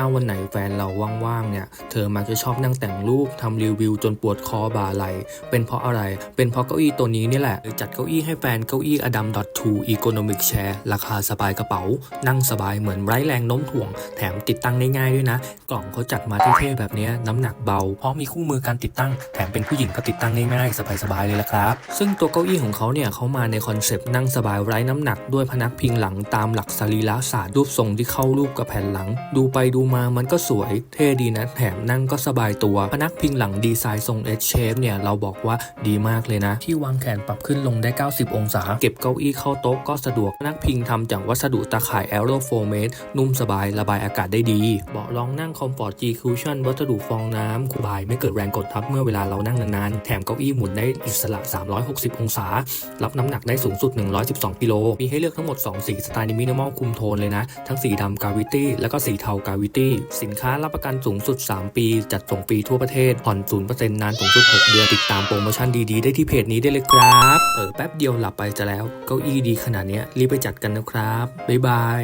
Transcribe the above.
ถ้าวันไหนแฟนเราว่างๆเนี่ย เธอมักจะชอบนั่งแต่งรูปทำรีวิวจนปวดคอบ่าไหล เป็นเพราะอะไร เป็นเพราะเก้าอี้ตัวนี้นี่แหละ จัดเก้าอี้ให้แฟนเก้าอี้อดัม .2 Economic Chair ราคาสบายกระเป๋า นั่งสบายเหมือนไร้แรงโน้มถ่วง แถมติดตั้งได้ง่ายด้วยนะ กล่องเขาจัดมาเท่ๆแบบนี้น้ำหนักเบา เพราะมีคู่มือการติดตั้ง แถมเป็นผู้หญิงก็ติดตั้งง่ายๆสบายๆเลยละครับ ซึ่งตัวเก้าอี้ของเขาเนี่ยเขามาในคอนเซปต์นั่งสบายไร้น้ำหนักด้วยพนักพิงหลังตามหลักสรีระศาสตร์รูปทรงที่เข้ารูปกับแผ่นหลัง ดูไปดูมามันก็สวยเท่ดีนะแถมนั่งก็สบายตัวพนักพิงหลังดีไซน์ทรง H shape เนี่ยเราบอกว่าดีมากเลยนะ ที่วางแขนปรับขึ้นลงได้ 90 องศา เก็บเก้าอี้เข้าโต๊ะก็สะดวกพนักพิงทำจากวัสดุตาข่าย a e r o f o m a t e นุ่มสบายระบายอากาศได้ดี เบาะรองนั่ง Comfort G Cushion วัสดุฟองน้ำคูบายไม่เกิดแรงกดทับเมื่อเวลาเรานั่งนานๆแถมเก้าอี้หมุนได้อิสระ 360 องศา รับน้ำหนักได้สูงสุด 112 กิโลมีให้เลือกทั้งหมด 2 สีสไตล์มินิมอลคุมโทนเลยนะ ทั้งสีดำกาวิตี้แล้วก็สีเทากาวิตี้สินค้ารับประกันสูงสุด 3 ปี จัดส่งฟรีทั่วประเทศ ผ่อน 0%นานสูงสุด 6 เดือน ติดตามโปรโมชั่นดีๆ ได้ที่เพจนี้ได้เลยครับเออแป๊บเดียวหลับไปจะแล้ว เก้าอี้ดีขนาดนี้รีบไปจัดกันนะครับ บ๊ายบาย